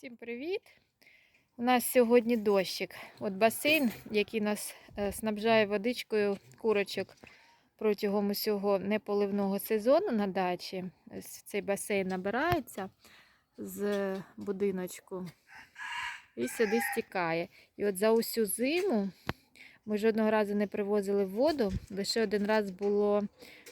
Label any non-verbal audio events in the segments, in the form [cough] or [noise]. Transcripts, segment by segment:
Всім привіт! У нас сьогодні дощик. От басейн, який нас е, снабжає водичкою курочок протягом усього неполивного сезону на дачі. Ось цей басейн набирається з будиночку і сюди стікає. І от за усю зиму ми жодного разу не привозили воду. Лише один раз було,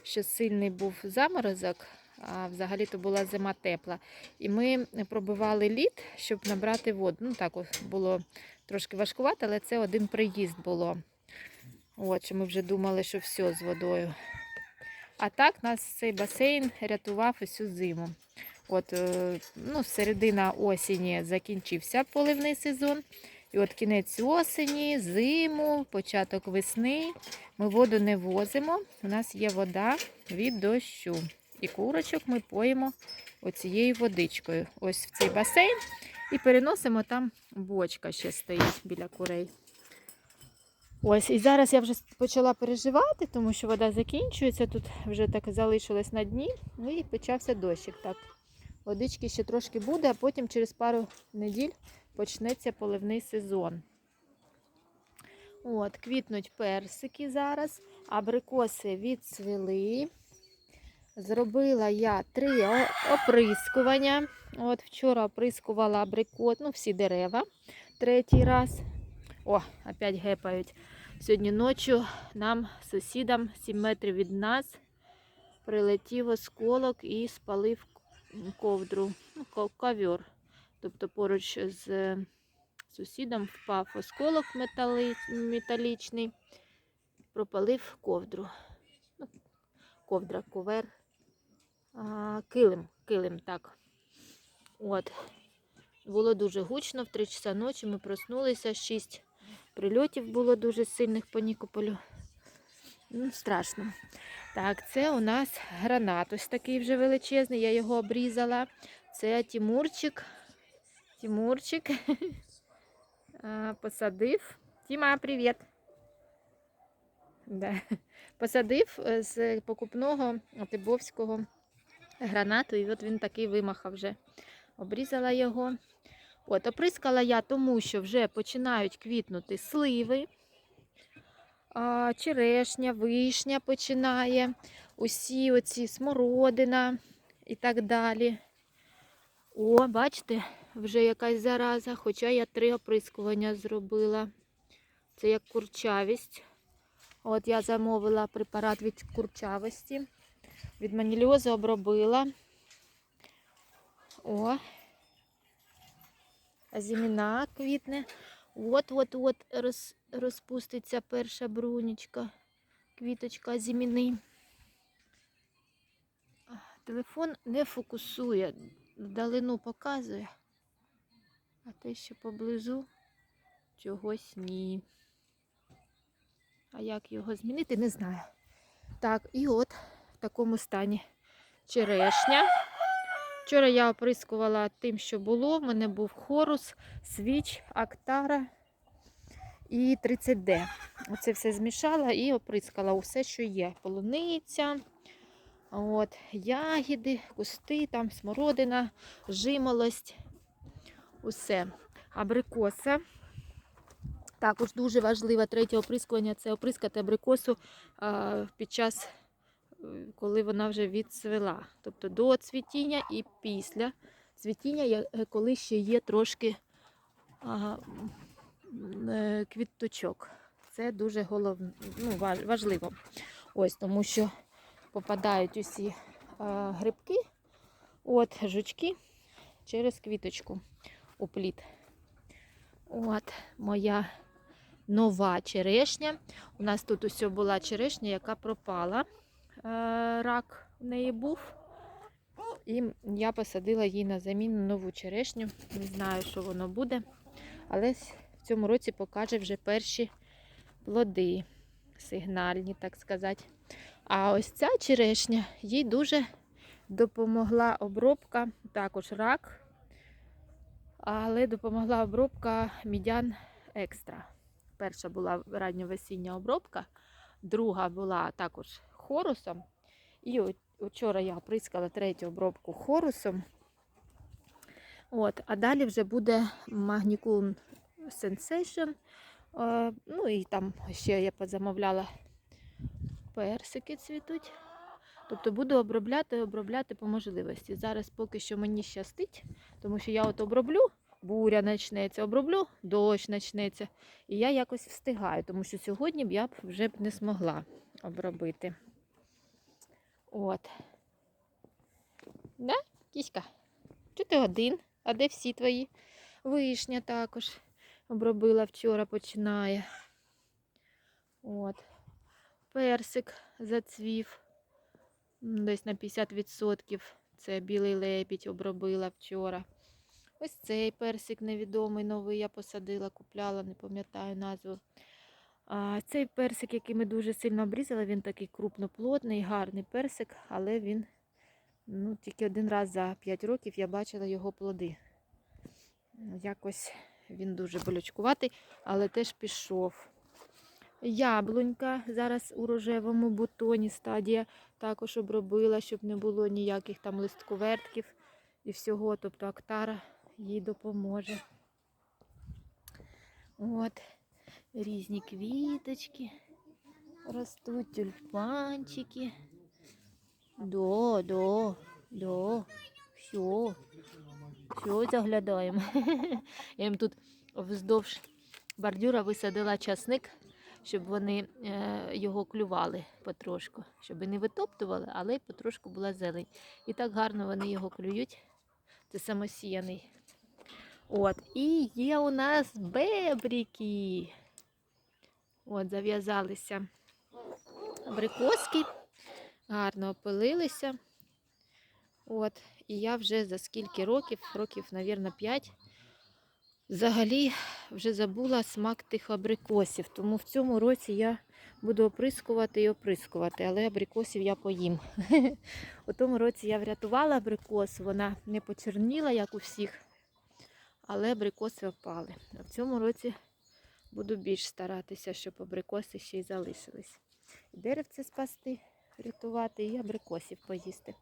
що сильний був заморозок, а взагалі то була зима тепла. І ми пробивали лід, щоб набрати воду. Ну так ось було трошки важкувато, але це один приїзд було. От, що ми вже думали, що все з водою. А так нас цей басейн рятував усю зиму. От, е, ну, середина осені закінчився поливний сезон. І от кінець осені, зиму, початок весни. Ми воду не возимо. У нас є вода від дощу. І курочок ми поїмо оцією водичкою. Ось в цей басейн. І переносимо там бочка ще стоїть біля курей. Ось, і зараз я вже почала переживати, тому що вода закінчується. Тут вже так залишилось на дні. Ну і почався дощик. Так. Водички ще трошки буде, а потім через пару неділь почнеться поливний сезон. От, квітнуть персики зараз, абрикоси відцвіли. Зробила я три оприскування. От вчора оприскувала абрикот, ну всі дерева третій раз. О, опять гепають. Сьогодні ночі нам, сусідам, 7 метрів від нас, прилетів осколок і спалив ковдру, ну, ковер. Тобто поруч з е, сусідом впав осколок металічний, пропалив ковдру. Ну, ковдра, ковер, килим, килим, так. От. Було дуже гучно, в 3 часа ночі ми проснулися, 6 прильотів було дуже сильних по Нікополю. Ну, страшно. Так, це у нас гранат ось такий вже величезний, я його обрізала. Це Тімурчик. Тімурчик [laughs] посадив. Тіма, привіт. Да. Посадив е, з покупного Тибовського гранату, і от він такий вимахав вже. Обрізала його. От, оприскала я, тому що вже починають квітнути сливи, а, черешня, вишня починає, усі оці смородина і так далі. О, бачите, вже якась зараза, хоча я три оприскування зробила. Це як курчавість. От я замовила препарат від курчавості. Від маніліозу обробила. О, зіміна квітне. От-от-от роз, розпуститься перша брунічка, квіточка зіміни. Телефон не фокусує, вдалину показує, а те, що поблизу чогось ні. А як його змінити, не знаю. Так, і от в такому стані черешня. Вчора я оприскувала тим, що було. В мене був хорус, свіч, актара і 30D. Оце все змішала і оприскала усе, що є. Полуниця, от, ягіди, кусти, там, смородина, жимолость. Усе. Абрикоса. Також дуже важливе третє оприскування це оприскати абрикосу а, під час коли вона вже відцвела. Тобто до цвітіння і після цвітіння, е, коли ще є трошки е, квіточок. Це дуже головне, ну, важливо. Ось, тому що попадають усі грибки, от, жучки через квіточку у плід. От моя нова черешня. У нас тут усе була черешня, яка пропала. Е, Рак в неї був. І я посадила їй на заміну нову черешню. Не знаю, що воно буде. Але в цьому році покаже вже перші плоди. Сигнальні, так сказати. А ось ця черешня їй дуже допомогла обробка, також рак, але допомогла обробка мідян екстра. Перша була ранньовесіння обробка, друга була також хорусом. І от вчора я оприскала третю обробку хорусом. От, а далі вже буде Magnicum Sensation. Е, ну і там ще я позамовляла персики цвітуть. Тобто буду обробляти, обробляти по можливості. Зараз поки що мені щастить, тому що я от оброблю, буря почнеться, оброблю, дощ почнеться. І я якось встигаю, тому що сьогодні б я б вже б не змогла обробити. От. Да, кіська? Чи ти один? А де всі твої? Вишня також обробила вчора, починає. От. Персик зацвів. Десь на 50%. Це білий лебідь обробила вчора. Ось цей персик невідомий, новий я посадила, купляла, не пам'ятаю назву. Цей персик, який ми дуже сильно обрізали, він такий крупноплодний, гарний персик, але він ну, тільки один раз за 5 років я бачила його плоди. Якось він дуже болючкуватий, але теж пішов. Яблунька зараз у рожевому бутоні стадія також обробила, щоб не було ніяких там листковертків і всього. Тобто Актара їй допоможе. От, різні квіточки ростуть, тюльпанчики. До, до, до, все, все заглядаємо. [laughs] Я їм тут вздовж бордюра висадила часник, щоб вони е, його клювали потрошку, щоб не витоптували, але потрошку була зелень. І так гарно вони його клюють. Це самосіяний. От, і є у нас бебріки. От, зав'язалися абрикоски, гарно опилилися. От, і я вже за скільки років, років, мабуть, 5, взагалі вже забула смак тих абрикосів. Тому в цьому році я буду оприскувати і оприскувати, але абрикосів я поїм. [laughs] У тому році я врятувала абрикос, вона не почерніла, як у всіх, але абрикоси опали. А в цьому році буду більш старатися, щоб абрикоси ще й залишились. І деревце спасти, рятувати, і абрикосів поїсти.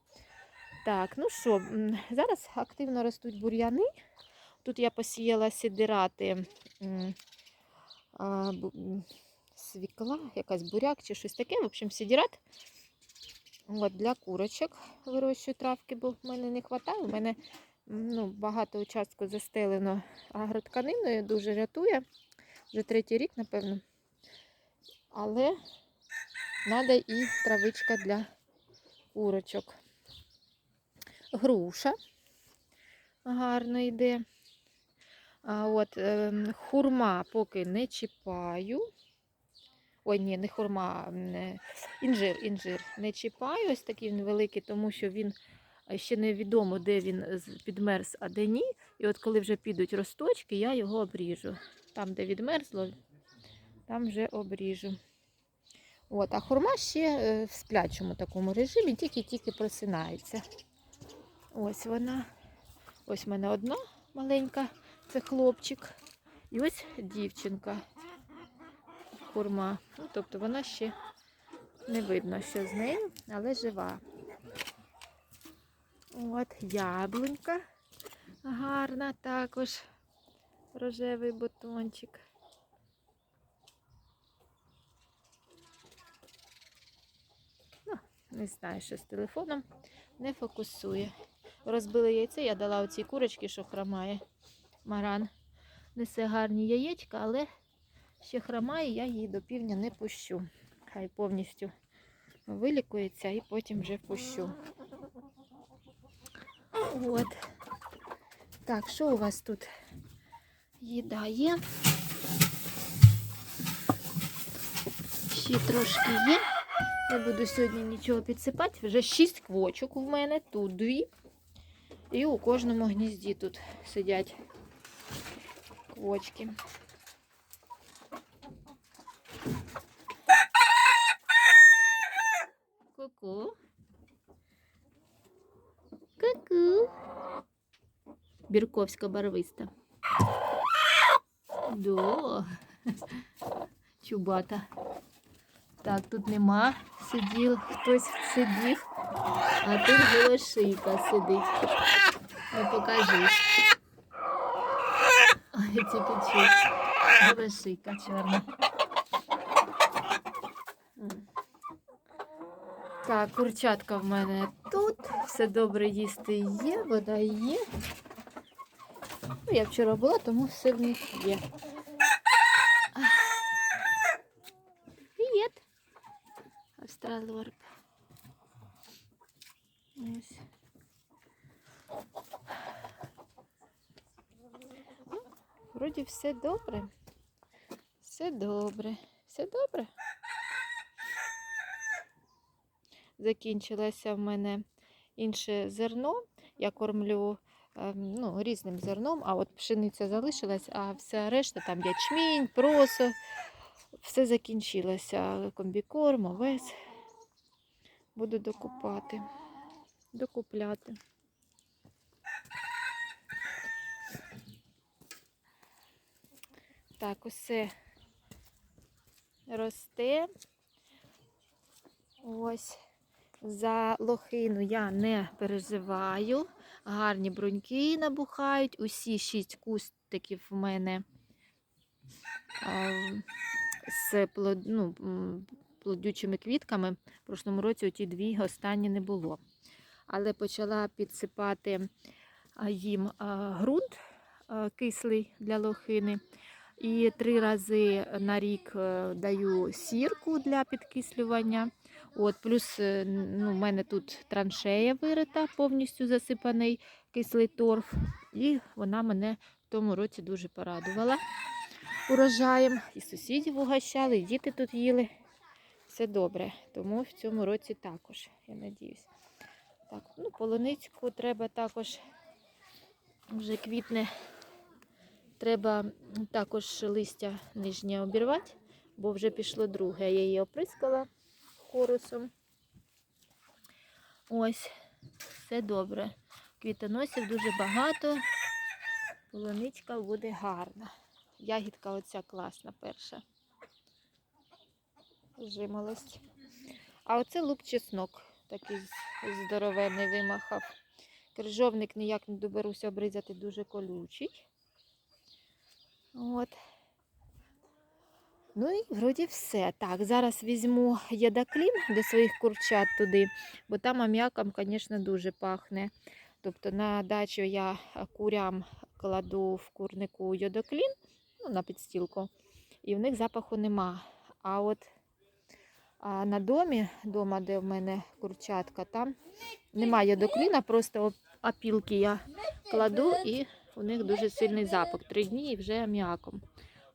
Так, ну що, зараз активно ростуть бур'яни. Тут я посіяла сідирати свікла, якась буряк чи щось таке. В общем, сідірат От, для курочок вирощую травки, бо в мене не вистачає. У мене ну, багато участку застелено агротканиною, дуже рятує. Вже третій рік, напевно. Але треба і травичка для курочок. Груша гарно йде. А от ем, хурма поки не чіпаю. Ой, ні, не хурма, е, інжир, інжир. Не чіпаю, ось такий він великий, тому що він е, ще невідомо, де він підмерз, а де ні. І от коли вже підуть росточки, я його обріжу. Там, де відмерзло, там вже обріжу. От, а хурма ще е, в сплячому такому режимі, тільки-тільки просинається. Ось вона. Ось в мене одна маленька, це хлопчик. І ось дівчинка. Хурма. Ну, тобто вона ще не видно, що з нею, але жива. От яблунька гарна також. Рожевий бутончик. Ну, не знаю, що з телефоном не фокусує. Розбили яйце, я дала оцій курочці, що хромає. Маран несе гарні яєчка, але ще хромає, я її до півдня не пущу. Хай повністю вилікується і потім вже пущу. От. Так, що у вас тут? Їда є. Ще трошки є. Не буду сьогодні нічого підсипати. Вже шість квочок у мене, тут дві. І у кожному гнізді тут сидять квочки. Ку-ку. Ку-ку. Бірковська барвиста. До. Чубата. Так, тут нема. Сидів, хтось сидів, а тут голошийка сидить. Ну, покажись. тільки чуть. Але шийка чорна. Так, курчатка в мене тут. Все добре їсти є, вода є. Я вчора була, тому все в них є. Привіт. Австралорп. Ну, Вроді все добре. Все добре. Все добре. Закінчилося в мене інше зерно. Я кормлю ну, різним зерном, а от пшениця залишилась, а вся решта там ячмінь, просо, все закінчилося. Комбікорм, овес. Буду докупати, докупляти. Так, усе росте. Ось. За лохину я не переживаю. Гарні бруньки набухають. Усі шість кустиків в мене з плод, ну, плодючими квітками. В прошлому році ті дві останні не було. Але почала підсипати їм ґрунт кислий для лохини. І три рази на рік е, даю сірку для підкислювання. От, плюс е, ну, в мене тут траншея вирита, повністю засипаний кислий торф. І вона мене в тому році дуже порадувала урожаєм. І сусідів угощали, і діти тут їли. Все добре. Тому в цьому році також, я надіюсь. Так, ну, полуницьку треба також вже квітне. Треба також листя нижнє обірвати, бо вже пішло друге. Я її оприскала хорусом. Ось, все добре. Квітоносів дуже багато. Полуничка буде гарна. Ягідка оця класна перша. Жимолость. А оце лук чеснок, такий здоровенний вимахав. Крижовник ніяк не доберуся обрізати, дуже колючий. От. Ну і вроді все. Так, зараз візьму єдаклін до своїх курчат туди, бо там аміаком, звісно, дуже пахне. Тобто на дачу я курям кладу в курнику йодоклін, ну, на підстілку, і в них запаху нема. А от а на домі, дома, де в мене курчатка, там немає йодокліна, просто опілки я кладу і у них дуже сильний запах. Три дні і вже аміаком.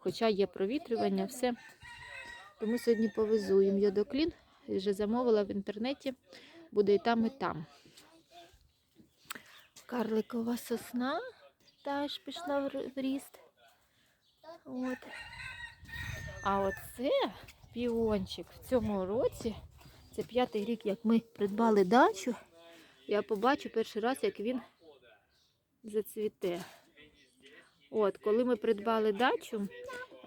Хоча є провітрювання, все. Тому сьогодні повезу їм йодоклін. Вже замовила в інтернеті. Буде і там, і там. Карликова сосна теж пішла в ріст. От. А оце піончик в цьому році. Це п'ятий рік, як ми придбали дачу. Я побачу перший раз, як він зацвіте. От, коли ми придбали дачу,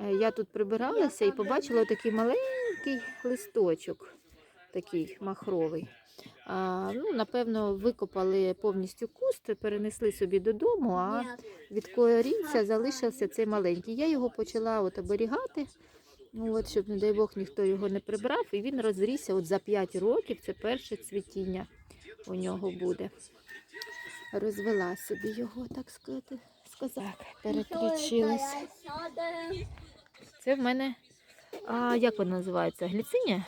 е, я тут прибиралася і побачила такий маленький листочок, такий махровий. А, ну, напевно, викопали повністю куст, перенесли собі додому, а від корінця залишився цей маленький. Я його почала от оберігати, ну, от, щоб, не дай Бог, ніхто його не прибрав. І він розрісся от за 5 років. Це перше цвітіння у нього буде. Розвела собі його, так сказати. Сказати. Переключилась. Це в мене, а, як воно називається? Гліцинія?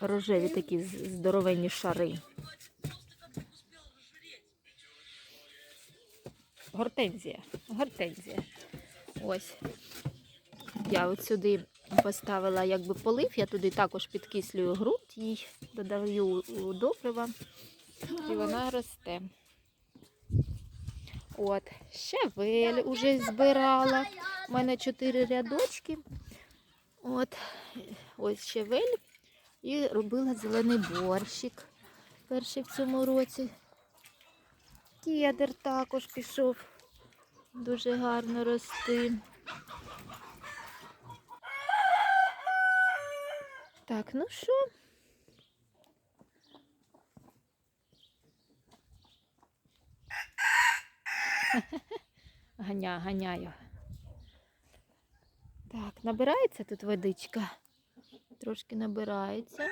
Рожеві такі з- здоровенні шари. Гортензія. Гортензія. Ось. Я от сюди поставила якби полив, я туди також підкислюю ґрунт, їй додаю добрива, і вона росте. От, щавель уже збирала. У мене чотири рядочки. От, ось щавель. І робила зелений борщик. Перший в цьому році. Кедр також пішов. Дуже гарно рости. Так, ну що? Ганя, ганяю. Так, набирається тут водичка. Трошки набирається.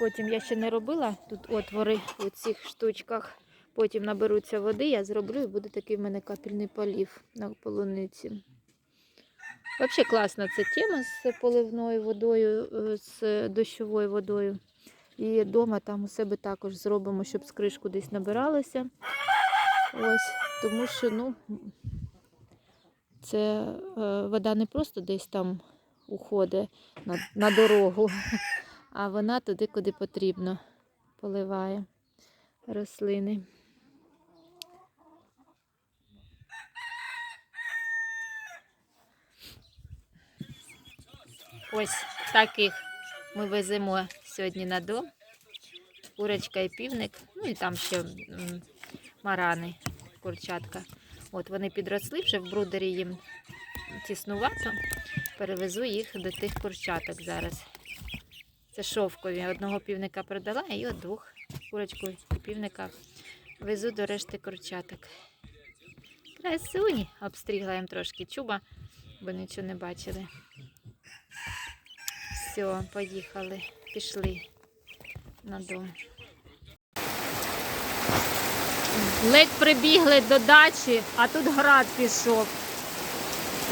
Потім я ще не робила тут отвори у цих штучках. Потім наберуться води, я зроблю і буде такий в мене капельний полів на полуниці. Взагалі класна ця тема з поливною водою, е, з дощовою водою. І вдома там у себе також зробимо, щоб з кришку десь набиралося. Ось, тому що, ну, це е, вода не просто десь там уходить на, на дорогу, [laughs] а вона туди, куди потрібно, поливає рослини. Ось таких ми веземо сьогодні на дом. Курочка і півник, ну і там ще марани, курчатка. От вони підросли вже в брудері їм тіснувато. Перевезу їх до тих курчаток зараз. Це шовкові. Одного півника продала і от двох курочку і півника везу до решти курчаток. Красуні. Обстрігла їм трошки чуба, бо нічого не бачили. Все, поїхали, пішли на дом. Ледь прибігли до дачі, а тут град пішов.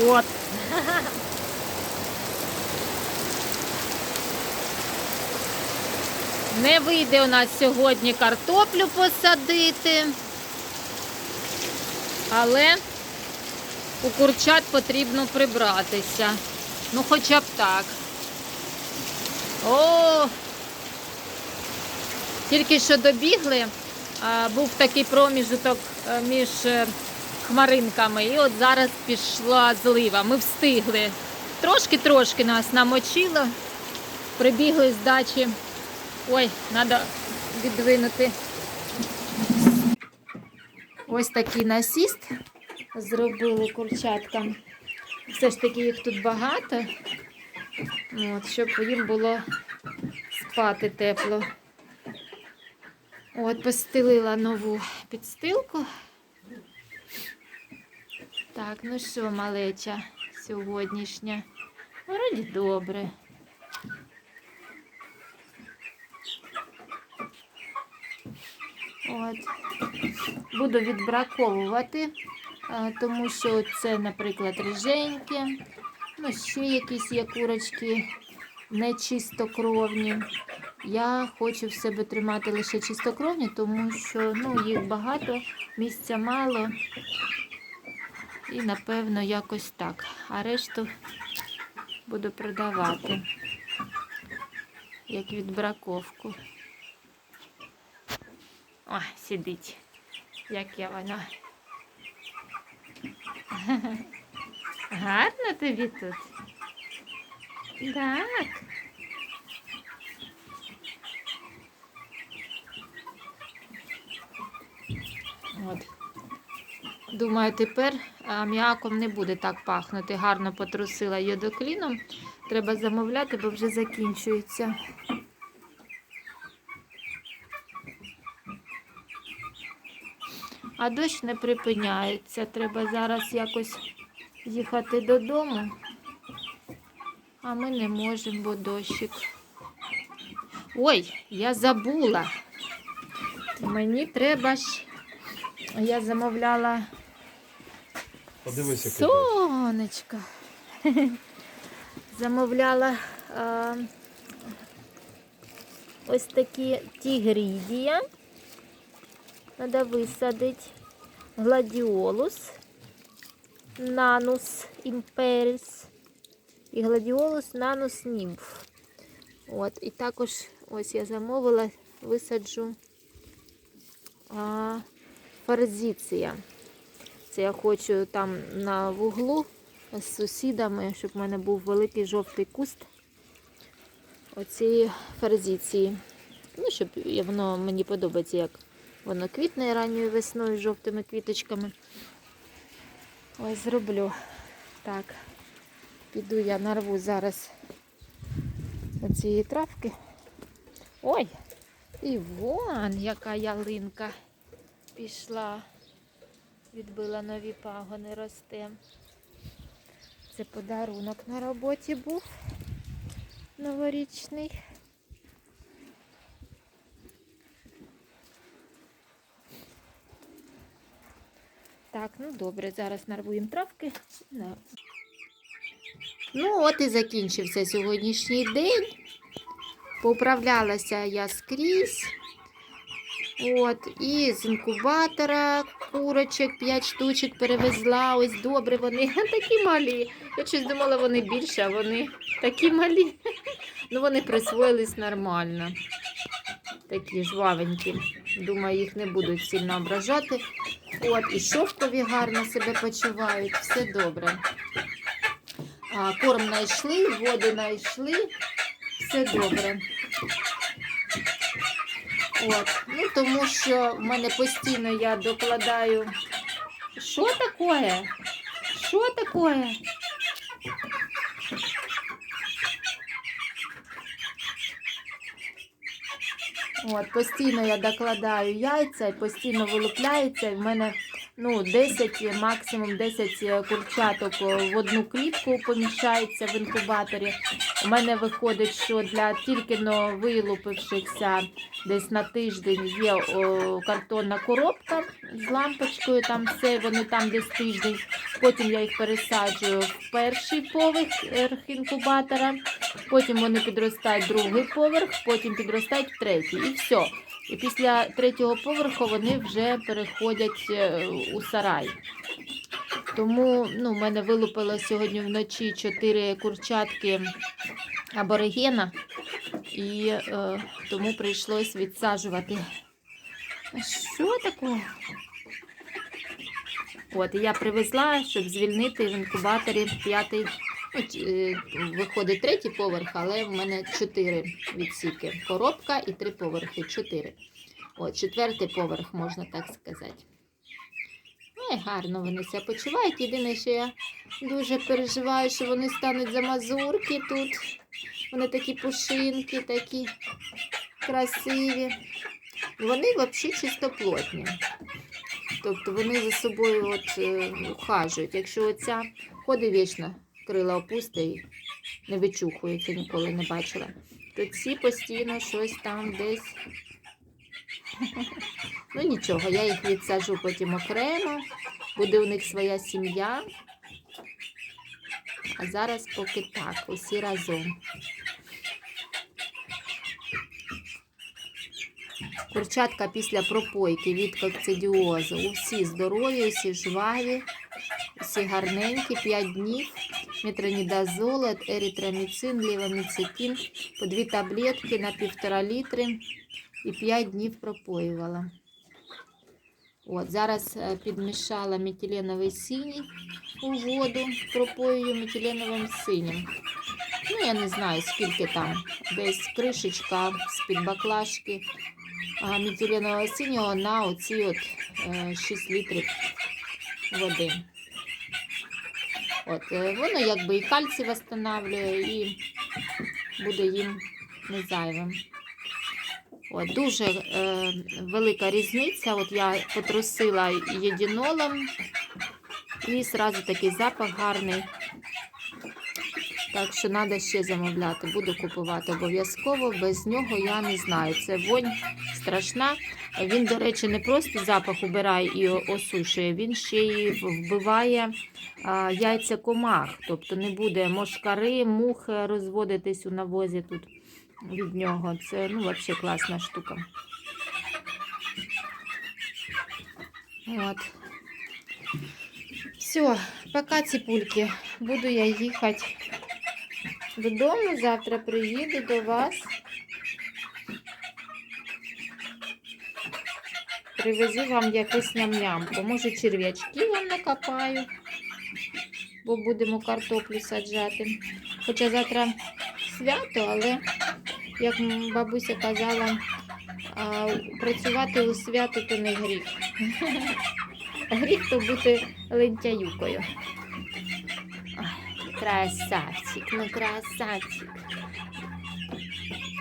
От. Не вийде у нас сьогодні картоплю посадити, але у курчат потрібно прибратися. Ну, хоча б так. О! Тільки що добігли, був такий проміжуток е, між е, хмаринками, і от зараз пішла злива. Ми встигли. Трошки-трошки нас намочило. Прибігли з дачі. Ой, треба віддвинути. Ось такий насіст зробили курчаткам. Все ж таки їх тут багато. От, щоб їм було спати тепло. От, постелила нову підстилку. Так, ну що, малеча сьогоднішня? Вроді добре. От. Буду відбраковувати, тому що це, наприклад, риженьки, ну, ще якісь є курочки не чистокровні. Я хочу в себе тримати лише чистокровні, тому що ну, їх багато, місця мало. І, напевно, якось так. А решту буду продавати як відбраковку. О, сидить. Як я вона. [laughs] Гарно тобі тут. Так. От. Думаю, тепер аміаком не буде так пахнути. Гарно потрусила йодокліном. Треба замовляти, бо вже закінчується. А дощ не припиняється. Треба зараз якось їхати додому. А ми не можемо, бо дощик. Ой, я забула. Мені треба ж. Я замовляла Подивися, сонечко. Замовляла а, ось такі тігрідія. Треба висадити гладіолус, нанус імперіс і гладіолус нанус німф. От, і також ось я замовила, висаджу а, форзиція. Це я хочу там на вуглу з сусідами, щоб в мене був великий жовтий куст оцієї форзиції. Ну, щоб воно мені подобається, як воно квітне ранньою весною з жовтими квіточками. Ось зроблю. Так, піду я нарву зараз цієї травки. Ой! І вон яка ялинка пішла. відбила нові пагони, росте. Це подарунок на роботі був новорічний. Так, ну добре, зараз нарвуємо травки. Ну, от і закінчився сьогоднішній день. Поуправлялася я скрізь. От, і з інкубатора курочок 5 штучок перевезла. Ось добре, вони [laughs] такі малі. Я щось думала, вони більше, а вони такі малі. [laughs] Ну, вони присвоїлись нормально. Такі жвавенькі. Думаю, їх не будуть сильно ображати. От, і шовкові гарно себе почувають, все добре. Корм знайшли, воду знайшли, все добре. От. Ну, тому що в мене постійно я докладаю. Що таке? Що таке? От, постійно я докладаю яйця і постійно вилупляється. І в мене ну, 10, максимум 10 курчаток в одну клітку поміщається в інкубаторі. У мене виходить, що для тільки но вилупившихся десь на тиждень є о, картонна коробка з лампочкою, там все, вони там десь тиждень. Потім я їх пересаджую в перший поверх е, інкубатора, потім вони підростають в другий поверх, потім підростають в третій. І все. І після третього поверху вони вже переходять е, у сарай. Тому ну, в мене вилупило сьогодні вночі 4 курчатки аборигена, і е, тому прийшлось відсаджувати. Що таке? От, я привезла, щоб звільнити в інкубаторі п'ятий. Ч- е, виходить третій поверх, але в мене чотири відсіки. Коробка і три поверхи. Чотири. От, четвертий поверх, можна так сказати. Ну, і гарно вони себе почувають. Єдине, що я дуже переживаю, що вони стануть за мазурки тут. Вони такі пушинки, такі красиві. Вони взагалі чистоплотні. Тобто вони за собою от, е, ухажують. Якщо оця ходить вічно, крила опусти і не вичухується, ніколи не бачила, то ці постійно щось там десь. [laughs] Ну нічого, я їх відсаджу потім окремо, буде у них своя сім'я. А зараз поки так, усі разом. Курчатка після пропойки від кокцидіозу. Усі здорові, усі жваві, усі гарненькі, 5 днів. Метронідазол, еритроміцин, лівоміцетин, по дві таблетки на півтора літри і 5 днів пропоювала. От, зараз е, підмішала метиленовий синій у воду, пропоюю метиленовим синім. Ну, я не знаю, скільки там. Десь кришечка з-під баклажки метиленового синього на оці от е, 6 літрів води. От, е, воно якби і кальцій восстанавлює, і буде їм не зайвим. От, дуже е, велика різниця. От я потрусила єдинолом і зразу такий запах гарний. Так що треба ще замовляти. Буду купувати обов'язково. Без нього я не знаю. Це вонь страшна. Він, до речі, не просто запах убирає і осушує, він ще й вбиває яйця комах. Тобто не буде мошкари, мух е, розводитись у навозі тут від нього. Це ну, взагалі класна штука. От. Все, пока ціпульки. Буду я їхати додому. Завтра приїду до вас. Привезу вам якусь ням-нямку. Може, черв'ячки вам накопаю, бо будемо картоплю саджати. Хоча завтра свято, але, як бабуся казала, працювати у свято то не гріх. [laughs] Гріх то бути лентяюкою. Красавчик, ну красавчик.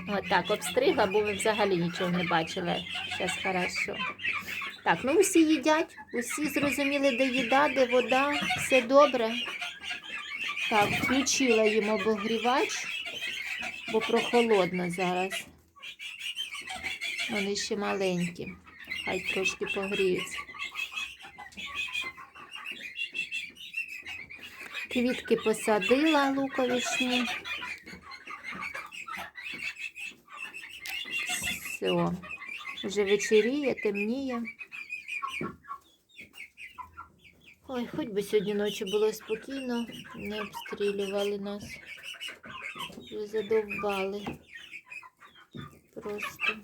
Отак обстригла, бо ви взагалі нічого не бачили. Зараз хорошо. Так. Ну усі їдять, усі зрозуміли, де їда, де вода, все добре. Так, включила їм обогрівач, бо прохолодно зараз. Вони ще маленькі. Хай трошки погріються. Квітки посадила луковичні. Все. Вже вечеріє, темніє. Ой, хоч би сьогодні ночі було спокійно, не обстрілювали нас. Задовбали. Просто.